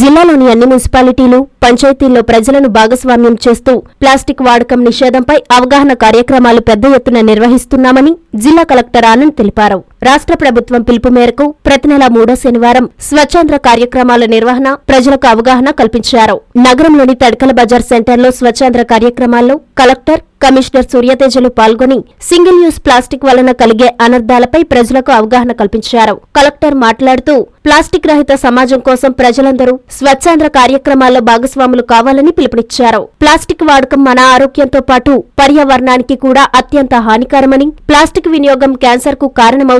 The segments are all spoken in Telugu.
జిల్లాలోని అన్ని మున్సిపాలిటీలు పంచాయతీల్లో ప్రజలను భాగస్వామ్యం చేస్తూ ప్లాస్టిక్ వాడకం నిషేధంపై అవగాహన కార్యక్రమాలు పెద్ద ఎత్తున నిర్వహిస్తున్నామని జిల్లా కలెక్టర్ ఆనంద్ తెలిపారు. రాష్ట్ర ప్రభుత్వం పిలుపు మేరకు ప్రతి నెల మూడో శనివారం స్వచ్ఛాంధ్ర కార్యక్రమాల నిర్వహణ ప్రజలకు అవగాహన కల్పించారు. నగరంలోని తడకల బజార్ సెంటర్లో స్వచ్ఛాంధ్ర కార్యక్రమాల్లో కలెక్టర్ కమిషనర్ సూర్యతేజలు పాల్గొని సింగిల్ యూస్ ప్లాస్టిక్ వలన కలిగే అనర్థాలపై ప్రజలకు అవగాహన కల్పించారు. కలెక్టర్ మాట్లాడుతూ ప్లాస్టిక్ రహిత సమాజం కోసం ప్రజలందరూ స్వచ్ఛాంధ్ర కార్యక్రమాల్లో భాగస్వాములు కావాలని పిలుపునిచ్చారు. ప్లాస్టిక్ వాడకం మన ఆరోగ్యంతో పాటు పర్యావరణానికి కూడా అత్యంత హానికరమని ప్లాస్టిక్ వినియోగం క్యాన్సర్కు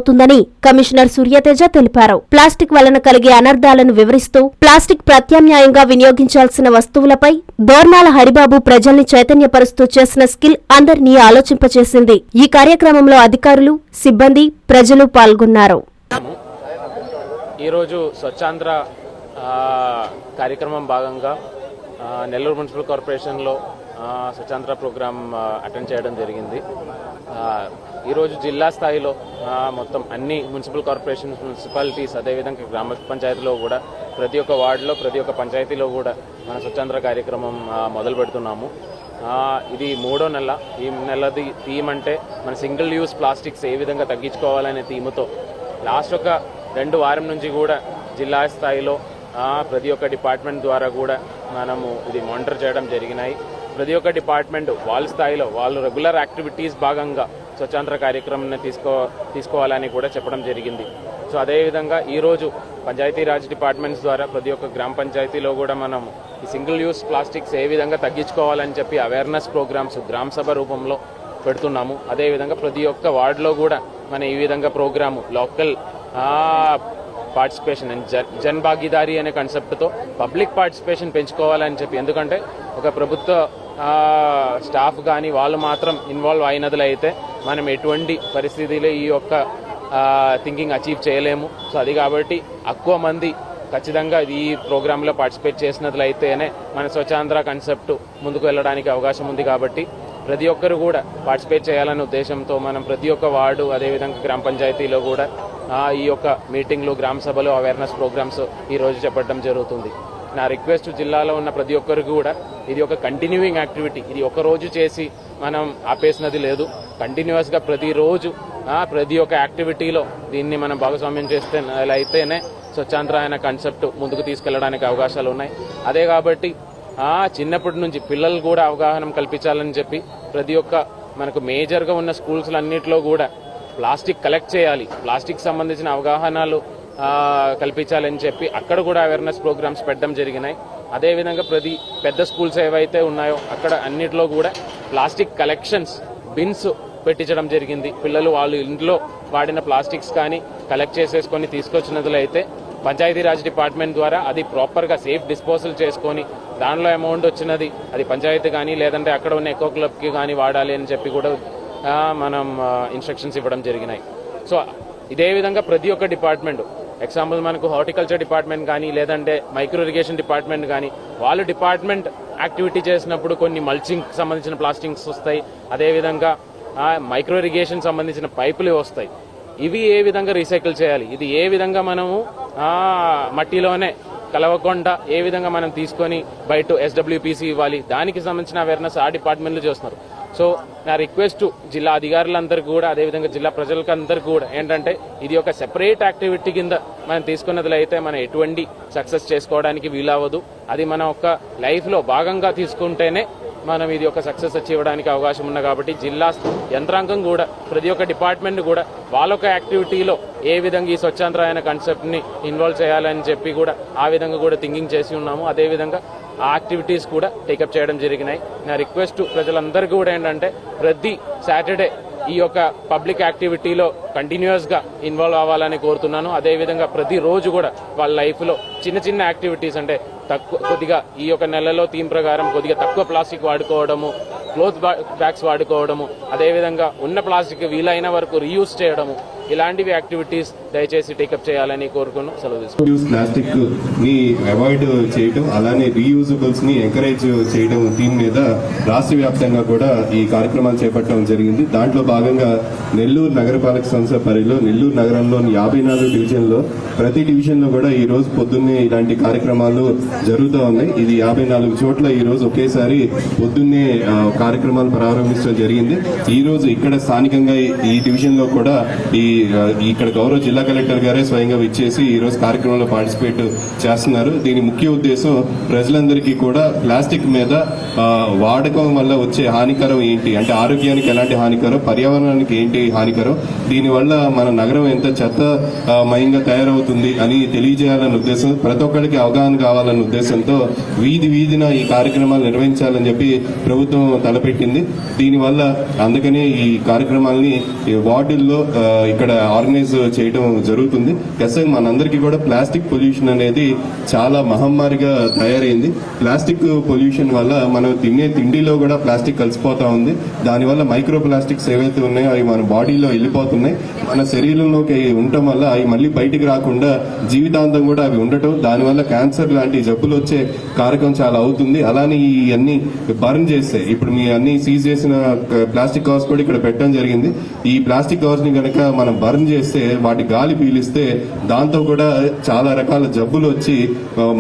అవుతుందని కమిషనర్ సూర్యతేజ తెలిపారు. ప్లాస్టిక్ వలన కలిగే అనర్థాలను వివరిస్తూ ప్లాస్టిక్ ప్రత్యామ్నాయంగా వినియోగించాల్సిన వస్తువులపై దోర్నాల హరిబాబు ప్రజల్ని చైతన్యపరుస్తూ చేసిన స్కిల్ అందరినీ ఆలోచింపచేసింది. ఈ కార్యక్రమంలో అధికారులు సిబ్బంది ప్రజలు పాల్గొన్నారు. ఈరోజు స్వచ్ఛాంధ్ర కార్యక్రమం భాగంగా నెల్లూరు మున్సిపల్ కార్పొరేషన్లో ఆ, ప్రోగ్రాం ప్రోగ్రామ్ అటెండ్ చేయడం జరిగింది. ఈరోజు జిల్లా స్థాయిలో మొత్తం అన్ని మున్సిపల్ కార్పొరేషన్స్ మున్సిపాలిటీస్ అదేవిధంగా గ్రామ పంచాయతీలో కూడా ప్రతి ఒక్క వార్డులో ప్రతి ఒక్క పంచాయతీలో కూడా మన స్వచ్ఛాంధ్ర కార్యక్రమం మొదలు పెడుతున్నాము. ఇది మూడో నెల. ఈ నెలది థీమ్ అంటే మన సింగిల్ యూస్ ప్లాస్టిక్స్ ఏ విధంగా తగ్గించుకోవాలనే థీమ్తో లాస్ట్ ఒక రెండు వారం నుంచి కూడా జిల్లా స్థాయిలో ప్రతి ఒక్క డిపార్ట్మెంట్ ద్వారా కూడా మనము ఇది మానిటర్ చేయడం జరిగినాయి. ప్రతి ఒక్క డిపార్ట్మెంట్ వాళ్ళ స్థాయిలో వాళ్ళు రెగ్యులర్ యాక్టివిటీస్ భాగంగా స్వచ్ఛాంధ్ర కార్యక్రమాన్ని తీసుకో తీసుకోవాలని కూడా చెప్పడం జరిగింది. సో అదేవిధంగా ఈరోజు పంచాయతీరాజ్ డిపార్ట్మెంట్స్ ద్వారా ప్రతి ఒక్క గ్రామ పంచాయతీలో కూడా మనం ఈ సింగిల్ యూస్ ప్లాస్టిక్స్ ఏ విధంగా తగ్గించుకోవాలని చెప్పి అవేర్నెస్ ప్రోగ్రామ్స్ గ్రామ సభ రూపంలో పెడుతున్నాము. అదేవిధంగా ప్రతి ఒక్క వార్డులో కూడా మన ఈ విధంగా program local participation and Jan Jan Bhagidari అనే కాన్సెప్ట్తో పబ్లిక్ పార్టిసిపేషన్ పెంచుకోవాలని చెప్పి. ఎందుకంటే ఒక ప్రభుత్వ స్టాఫ్ కానీ వాళ్ళు మాత్రం ఇన్వాల్వ్ అయినదులు అయితే మనం ఎటువంటి పరిస్థితిలో ఈ యొక్క థింకింగ్ అచీవ్ చేయలేము. సో అది కాబట్టి ఎక్కువ మంది ఖచ్చితంగా ఈ ప్రోగ్రాంలో పార్టిసిపేట్ చేసినట్లయితేనే మన స్వచ్ఛాంధ్ర కాన్సెప్ట్ ముందుకు వెళ్ళడానికి అవకాశం ఉంది కాబట్టి ప్రతి ఒక్కరు కూడా పార్టిసిపేట్ చేయాలనే ఉద్దేశంతో మనం ప్రతి ఒక్క వార్డు అదేవిధంగా గ్రామ పంచాయతీలో కూడా ఈ యొక్క మీటింగ్లు గ్రామ సభలు అవేర్నెస్ ప్రోగ్రామ్స్ ఈ రోజు చెప్పడం జరుగుతుంది. నా రిక్వెస్ట్ జిల్లాలో ఉన్న ప్రతి ఒక్కరికి కూడా ఇది ఒక కంటిన్యూయింగ్ యాక్టివిటీ ఇది ఒక రోజు చేసి మనం ఆపేసినది లేదు. కంటిన్యూస్గా ప్రతిరోజు ప్రతి ఒక్క యాక్టివిటీలో దీన్ని మనం భాగస్వామ్యం చేస్తే అయితేనే స్వచ్ఛాంధ్ర కాన్సెప్ట్ ముందుకు తీసుకెళ్ళడానికి అవకాశాలు ఉన్నాయి. అదే కాబట్టి చిన్నప్పటి నుంచి పిల్లలు కూడా అవగాహన కల్పించాలని చెప్పి ప్రతి ఒక్క మనకు మేజర్గా ఉన్న స్కూల్స్ అన్నింటిలో కూడా ప్లాస్టిక్ కలెక్ట్ చేయాలి. ప్లాస్టిక్ సంబంధించిన అవగాహనలు కల్పించాలని చెప్పి అక్కడ కూడా అవేర్నెస్ ప్రోగ్రామ్స్ పెట్టడం జరిగినాయి. అదేవిధంగా ప్రతి పెద్ద స్కూల్స్ ఏవైతే ఉన్నాయో అక్కడ అన్నిటిలో కూడా ప్లాస్టిక్ కలెక్షన్స్ బిన్స్ పెట్టించడం జరిగింది. పిల్లలు వాళ్ళు ఇంట్లో వాడిన ప్లాస్టిక్స్ కానీ కలెక్ట్ చేసేసుకొని తీసుకొచ్చినట్లు అయితే పంచాయతీరాజ్ డిపార్ట్మెంట్ ద్వారా అది ప్రాపర్గా సేఫ్ డిస్పోజల్ చేసుకొని దానిలో అమౌంట్ వచ్చినది అది పంచాయతీ కానీ లేదంటే అక్కడ ఉన్న ఎకో క్లబ్కి కానీ వాడాలి అని చెప్పి కూడా మనం ఇన్స్ట్రక్షన్స్ ఇవ్వడం జరిగినాయి. సో ఇదే విధంగా ప్రతి ఒక్క డిపార్ట్మెంట్ ఎగ్జాంపుల్ మనకు హార్టికల్చర్ డిపార్ట్మెంట్ కానీ లేదంటే మైక్రో ఇరిగేషన్ డిపార్ట్మెంట్ కానీ వాళ్ళు డిపార్ట్మెంట్ యాక్టివిటీ చేసినప్పుడు కొన్ని మల్చింగ్ సంబంధించిన ప్లాస్టింగ్స్ వస్తాయి. అదేవిధంగా మైక్రో ఇరిగేషన్ సంబంధించిన పైపులు వస్తాయి. ఇవి ఏ విధంగా రీసైకిల్ చేయాలి? ఇది ఏ విధంగా మనము మట్టిలోనే కలవకుండా ఏ విధంగా మనం తీసుకొని బయట ఎస్డబ్ల్యూపీసీ ఇవ్వాలి? దానికి సంబంధించిన అవేర్నెస్ ఆ డిపార్ట్మెంట్లు చేస్తున్నారు. సో నా రిక్వెస్ట్ జిల్లా అధికారులందరికీ కూడా అదేవిధంగా జిల్లా ప్రజలకు అందరికీ కూడా ఏంటంటే ఇది ఒక సెపరేట్ యాక్టివిటీ కింద మనం తీసుకున్నది అయితే మనం ఎటువంటి సక్సెస్ చేసుకోవడానికి వీలవ్వదు. అది మన ఒక లైఫ్లో భాగంగా తీసుకుంటేనే మనం ఇది ఒక సక్సెస్ అచీవ్ అవకాశం ఉంది కాబట్టి జిల్లా యంత్రాంగం కూడా ప్రతి ఒక్క డిపార్ట్మెంట్ కూడా వాళ్ళొక యాక్టివిటీలో ఏ విధంగా ఈ స్వచ్ఛాంధ్ర కాన్సెప్ట్ని ఇన్వాల్వ్ చేయాలని చెప్పి కూడా ఆ విధంగా కూడా థింకింగ్ చేసి ఉన్నాము. అదేవిధంగా ఆ యాక్టివిటీస్ కూడా టేకప్ చేయడం జరిగినాయి. నా రిక్వెస్ట్ ప్రజలందరికీ కూడా ఏంటంటే ప్రతి సాటర్డే ఈ యొక్క పబ్లిక్ యాక్టివిటీలో కంటిన్యూస్గా ఇన్వాల్వ్ అవ్వాలని కోరుతున్నాను. అదేవిధంగా ప్రతిరోజు కూడా వాళ్ళ లైఫ్లో చిన్న చిన్న యాక్టివిటీస్ అంటే తక్కువ కొద్దిగా ఈ యొక్క నెలలో థీమ్ ప్రకారం కొద్దిగా తక్కువ ప్లాస్టిక్ వాడుకోవడము క్లోత్ బ్యాగ్స్ వాడుకోవడము అదేవిధంగా ఉన్న ప్లాస్టిక్ వీలైన వరకు రీయూజ్ చేయడము ఇలాంటివి యాక్టివిటీస్ దయచేసి టేకప్ చేయాలని కోరుకుని సెలవు తీసుకుంటాం ప్లాస్టిక్ని అవాయిడ్ చేయడం అలానే రీయూజబుల్స్ని ఎంకరేజ్ చేయడం దీని మీద రాష్ట్ర వ్యాప్తంగా కూడా ఈ కార్యక్రమాలు చేపట్టడం జరిగింది. దాంట్లో భాగంగా నెల్లూరు నగరపాలక సంస్థ పరిధిలో నెల్లూరు నగరంలోని యాభై నాలుగు డివిజన్లో ప్రతి డివిజన్లో కూడా ఈ రోజు పొద్దున్నే ఇలాంటి కార్యక్రమాలు జరుగుతూ ఉన్నాయి. ఇది యాభై నాలుగు చోట్ల ఈ రోజు ఒకేసారి పొద్దున్నే కార్యక్రమాలు ప్రారంభించడం జరిగింది. ఈ రోజు ఇక్కడ స్థానికంగా ఈ- డివిజన్లో కూడా ఈ ఇక్కడ గౌరవ జిల్లా కలెక్టర్ గారే స్వయంగా విచ్చేసి ఈ రోజు కార్యక్రమంలో పార్టిసిపేట్ చేస్తున్నారు. దీని ముఖ్య ఉద్దేశం ప్రజలందరికీ కూడా ప్లాస్టిక్ మీద వాడకం వల్ల వచ్చే హానికరం ఏంటి? అంటే ఆరోగ్యానికి ఎలాంటి హానికరం? పర్యావరణానికి ఏంటి హానికరం? దీనివల్ల మన నగరం ఎంత చెత్త మయంగా తయారవుతుంది అని తెలియజేయాలనే ఉద్దేశం ప్రతి ఒక్కరికి అవగాహన కావాలనే ఉద్దేశంతో వీధి వీధిన ఈ కార్యక్రమాలు నిర్వహించాలని చెప్పి ప్రభుత్వం తలపెట్టింది. దీనివల్ల అందుకనే ఈ కార్యక్రమాల్ని వార్డుల్లో ఇక్కడ ఇక్కడ ఆర్గనైజ్ చేయడం జరుగుతుంది. ఖచ్చితంగా మనందరికీ కూడా ప్లాస్టిక్ పొల్యూషన్ అనేది చాలా మహమ్మారిగా తయారైంది. ప్లాస్టిక్ పొల్యూషన్ వల్ల మనం తినే తిండిలో కూడా ప్లాస్టిక్ కలిసిపోతా ఉంది. దానివల్ల మైక్రో ప్లాస్టిక్స్ ఏవైతే ఉన్నాయో అవి మన బాడీలో వెళ్ళిపోతున్నాయి. మన శరీరంలోకి ఉండటం వల్ల అవి మళ్ళీ బయటికి రాకుండా జీవితాంతం కూడా అవి ఉండటం దానివల్ల క్యాన్సర్ లాంటి జబ్బులు వచ్చే కారకం చాలా అవుతుంది. అలానే ఈ అన్ని బర్న్ చేస్తే ఇప్పుడు మీ అన్ని సీజ్ చేసిన ప్లాస్టిక్ కవర్స్ కూడా ఇక్కడ పెట్టడం జరిగింది. ఈ ప్లాస్టిక్ కవర్స్ని కనుక మనం బర్న్ చేస్తే వాటి గాలి పీలిస్తే దాంతో కూడా చాలా రకాల జబ్బులు వచ్చి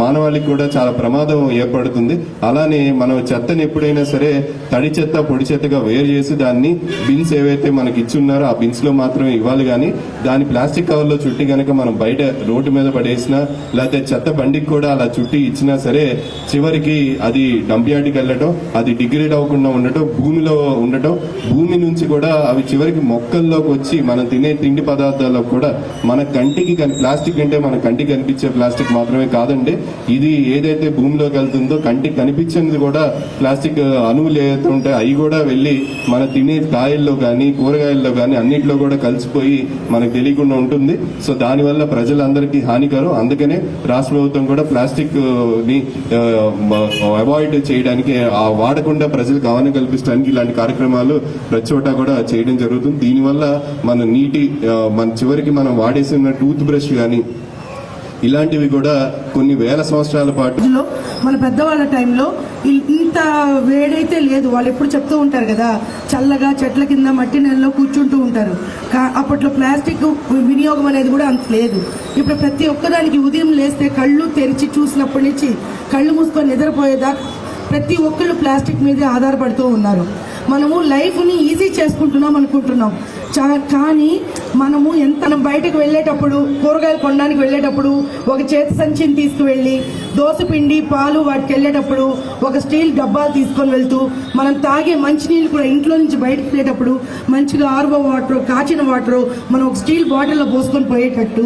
మానవాళికి కూడా చాలా ప్రమాదం ఏర్పడుతుంది. అలానే మనం చెత్తని ఎప్పుడైనా సరే తడి చెత్త పొడి చెత్తగా వేరు చేసి దాన్ని బిన్స్ ఏవైతే మనకి ఇచ్చున్నారో ఆ బిన్స్లో మాత్రమే ఇవ్వాలి. కానీ దాని ప్లాస్టిక్ కవర్లో చుట్టి కనుక మనం బయట రోడ్డు మీద పడేసినా లేకపోతే చెత్త బండికి కూడా అలా చుట్టి ఇచ్చినా సరే చివరికి అది డంప్ యార్డ్కి వెళ్ళటం అది డిగ్రేడ్ అవ్వకుండా ఉండటం భూమిలో ఉండటం భూమి నుంచి కూడా అవి చివరికి మొక్కల్లోకి వచ్చి మనం తినే తిండి పదార్థాల్లో కూడా మన కంటికి ప్లాస్టిక్ అంటే మన కంటికి కనిపించే ప్లాస్టిక్ మాత్రమే కాదండి. ఇది ఏదైతే భూమిలోకి వెళ్తుందో కంటికి కనిపించింది కూడా ప్లాస్టిక్ అణువులు ఏదైతే ఉంటాయో అవి కూడా వెళ్ళి మన తినే కాయల్లో కానీ కూరగాయల్లో కానీ అన్నింటిలో కూడా కలిసిపోయి మనకు తెలియకుండా ఉంటుంది. సో దానివల్ల ప్రజలందరికీ హానికరం. అందుకనే రాష్ట్ర ప్రభుత్వం కూడా ప్లాస్టిక్ని అవాయిడ్ చేయడానికి ఆ వాడకుండా ప్రజలకు అవగాహన కల్పించడానికి ఇలాంటి కార్యక్రమాలు ప్రతి చోట కూడా చేయడం జరుగుతుంది. దీనివల్ల మన నీటి మన చివరికి మనం వాడేసిన టూత్ బ్రష్ కానీ ఇలాంటివి కూడా కొన్ని వేల సంవత్సరాల పాటు మన పెద్దవాళ్ళ టైంలో ఇంత వేడైతే లేదు. వాళ్ళు ఎప్పుడు చెప్తూ ఉంటారు కదా చల్లగా చెట్ల కింద మట్టి నెలలో కూర్చుంటూ ఉంటారు. కా- అప్పట్లో ప్లాస్టిక్ వినియోగం అనేది కూడా అంత లేదు. ఇప్పుడు ప్రతి ఒక్కదానికి ఉదయం లేస్తే కళ్ళు తెరిచి చూసినప్పటి నుంచి కళ్ళు మూసుకొని నిద్రపోయేదాకా ప్రతి ఒక్కళ్ళు ప్లాస్టిక్ మీదే ఆధారపడుతూ ఉన్నారు. మనము లైఫ్ని ఈజీ చేసుకుంటున్నాం అనుకుంటున్నాం. చా- కానీ మనము ఎంత మనం బయటకు వెళ్ళేటప్పుడు కూరగాయలు కొనడానికి వెళ్ళేటప్పుడు ఒక చేతి సంచిని తీసుకువెళ్ళి దోశ పిండి పాలు వాటికి వెళ్ళేటప్పుడు ఒక స్టీల్ డబ్బాలు తీసుకొని వెళ్తూ మనం తాగే మంచినీళ్ళు కూడా ఇంట్లో నుంచి బయటకు వెళ్ళేటప్పుడు మంచిగా ఆర్వో వాటర్ కాచిన వాటర్ మనం ఒక స్టీల్ బాటిల్లో పోసుకొని పోయేటట్టు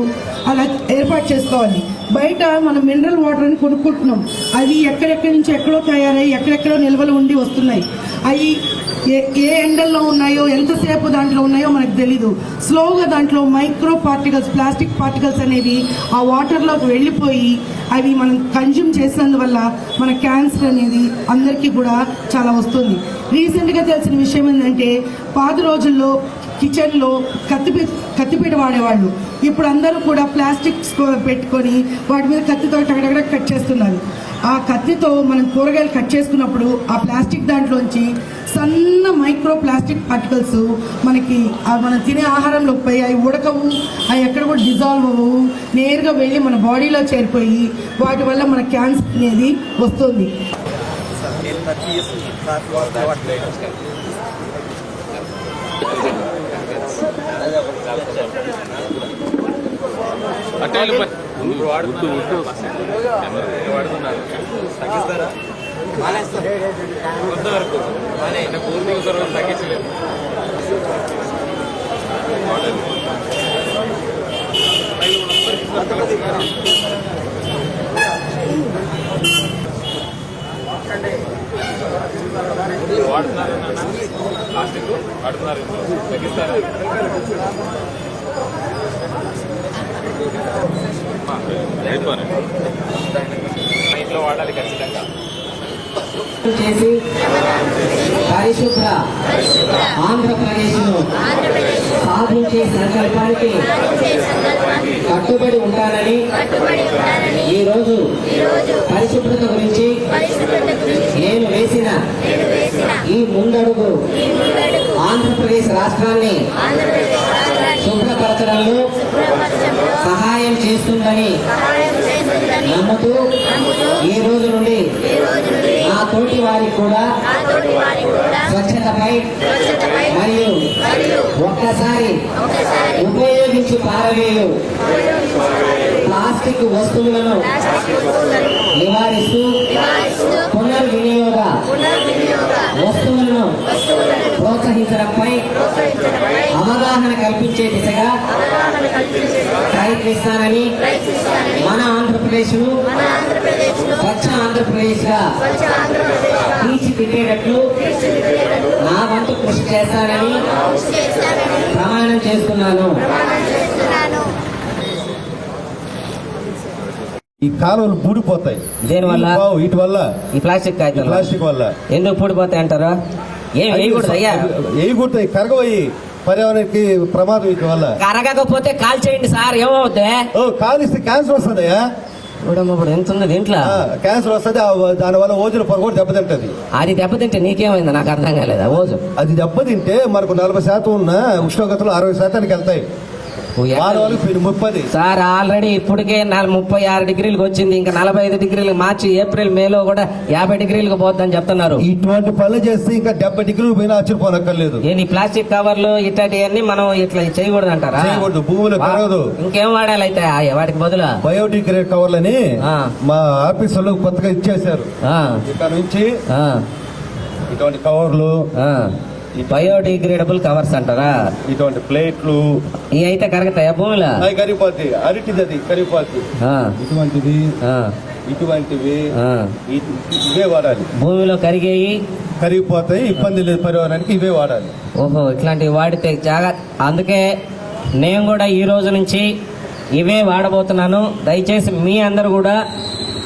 అలా ఏర్పాటు చేసుకోవాలి. బయట మనం మినరల్ వాటర్ అని కొనుక్కుంటున్నాం. అవి ఎక్కడెక్కడి నుంచి ఎక్కడో తయారై ఎక్కడెక్కడో నిల్వలు ఉండి వస్తున్నాయి. అవి ఏ ఏ ఎండల్లో ఉన్నాయో ఎంతసేపు దాంట్లో ఉన్నాయో మనకు తెలీదు. స్లోగా దాంట్లో మైక్రో పార్టికల్స్ ప్లాస్టిక్ పార్టికల్స్ అనేవి ఆ వాటర్లోకి వెళ్ళిపోయి అవి మనం కన్జ్యూమ్ చేసినందువల్ల మన క్యాన్సర్ అనేది అందరికీ కూడా చాలా వస్తుంది. రీసెంట్గా తెలిసిన విషయం ఏంటంటే పాత రోజుల్లో కిచెన్లో కత్తిపీ కత్తిపీట వాడేవాళ్ళు. ఇప్పుడు అందరూ కూడా ప్లాస్టిక్ పెట్టుకొని వాటి మీద కత్తితో టగడగడ కట్ చేస్తున్నారు. ఆ కత్తితో మనం కూరగాయలు కట్ చేసుకున్నప్పుడు ఆ ప్లాస్టిక్ దాంట్లోంచి సన్న మైక్రో ప్లాస్టిక్ పార్టికల్స్ మనకి మనం తినే ఆహారంలోకి పోయి అవి ఉడకవు అవి ఎక్కడ కూడా డిజాల్వ్ అవ్వవు. నేరుగా వెళ్ళి మన బాడీలో చేరిపోయి వాటి వల్ల మన క్యాన్సర్ అనేది వస్తుంది. వాడుతున్నారు. తగ్గిస్తారా కొంతవరకు అంటే పూర్తిగా సర్వం తగ్గించలేదు వాడుతున్నారు ప్లాస్టిక్ వాడుతున్నారు తగ్గిస్తారా అయిపోయి మా ఇంట్లో వాడాలి ఖచ్చితంగా చేసి పరిశుభ్ర ఆంధ్రప్రదేశ్ను సాధించే సంకల్పానికి కట్టుబడి ఉంటానని ఈరోజు పరిశుభ్రత గురించి నేను వేసిన ఈ ముందడుగు ఆంధ్రప్రదేశ్ రాష్ట్రాన్ని శుభ్రపరచడంలో సహాయం చేస్తుందని నమ్ముతూ ఈ రోజు నుండి నా తోటి వారికి కూడా స్వచ్ఛతపై మరియు ఒక్కసారి ఉపయోగించి పారవేయు ప్లాస్టిక్ వస్తువులను నివారిస్తూ పునర్వినియోగ వస్తువులను ప్రోత్సహించడంపై అవగాహన కల్పించే దిశగా ప్రయత్నిస్తానని మన ఆంధ్రప్రదేశ్ను స్వచ్ఛ ఆంధ్రప్రదేశ్గా తీర్చిదిద్దేటట్లు నా వంతు కృషి చేస్తానని ప్రమాణం చేస్తున్నాను. ఈ కాలువలు పూడిపోతాయి. దేనివల్ల? ఈ బావు, వీటి వల్ల ఈ ప్లాస్టిక్ కాగితాలు ప్లాస్టిక్ వల్ల. ఎందుకు పూడిపోతాయి అంటారు? ఏం వేయకూడదు అయ్యా. వేయకూడతాయి కరగవయి పర్యావరణానికి ప్రమాదం వీటి వల్ల. కరగకపోతే కాల్ చేయండి సార్ ఏమవుద్ది? ఓ కాలిస్తే క్యాన్సర్ వస్తుందయ్యా ఇప్పుడు ఎంత ఉంది దీంట్లో? క్యాన్సర్ వస్తుంది దాని వల్ల ఓజుల పొర కూడా దెబ్బతింటది. అది దెబ్బతింటే నీకేమైంది? నాకు అర్థం కాలేదు? ఓజు అది దెబ్బతింటే మనకు నలభై శాతం ఉన్న ఉష్ణోగ్రతలు అరవై శాతానికి వెళ్తాయి. ముప్పది. సార్ ఆల్రెడీ ఇప్పటికే ముప్పై ఆరు డిగ్రీలకు వచ్చింది. ఇంకా నలభై ఐదు డిగ్రీలు మార్చి ఏప్రిల్ మేలో కూడా యాభై డిగ్రీలకు పోద్దని చెప్తున్నారు. ఇటువంటి పనులు చేస్తే ఇంకా డెబ్బై డిగ్రీలు పోయినా ఆశ్చర్యపోనక్కర్లేదు. ఏంటి ప్లాస్టిక్ కవర్లు ఇట్లాంటివన్నీ మనం ఇట్లా చేయకూడదు అంటారా చేయకూడదు, భూమిలో. ఇంకేం వాడాలి అయితే ఆ, వాటికి బదులు? బయోడిగ్రేడ్ కవర్లని. మా ఆఫీసులో కొత్తగా ఇచ్చేశారు. ఆ, ఇక్కడ నుంచి ఇటువంటి కవర్లు ఆ. బయోడిగ్రేడబుల్ కవర్స్ అంటారా? ఇటువంటి ప్లేట్లు. ఇవి అయితే కరుగుతాయా భూమిలో? అవి కరిగిపోతాయి అరటిది అది కరిగిపోద్ది. ఆ, ఇటువంటిది ఇటువంటివి ఇవే వాడాలి. భూమిలో కరిగేయి? కరిగిపోతాయి ఇబ్బంది లేదు పరివారానికి ఇవే వాడాలి. ఓహో ఇట్లాంటివి వాడితే జాగ్రత్త అందుకే నేను కూడా ఈ రోజు నుంచి ఇవే వాడబోతున్నాను. దయచేసి మీ అందరు కూడా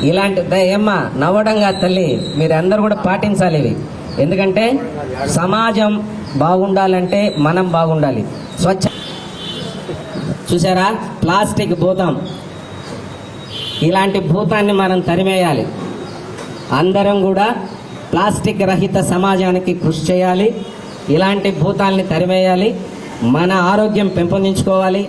ఇలాంటి ఏమ్మా నవ్వడం కాదు తల్లి మీరు అందరు కూడా పాటించాలి ఇవి. ఎందుకంటే సమాజం బాగుండాలంటే మనం బాగుండాలి. స్వచ్ఛ చూసారా? ప్లాస్టిక్ భూతం. ఇలాంటి భూతాన్ని మనం తరిమేయాలి. అందరం కూడా ప్లాస్టిక్ రహిత సమాజానికి కృషి చేయాలి. ఇలాంటి భూతాల్ని తరిమేయాలి. మన ఆరోగ్యం పెంపొందించుకోవాలి.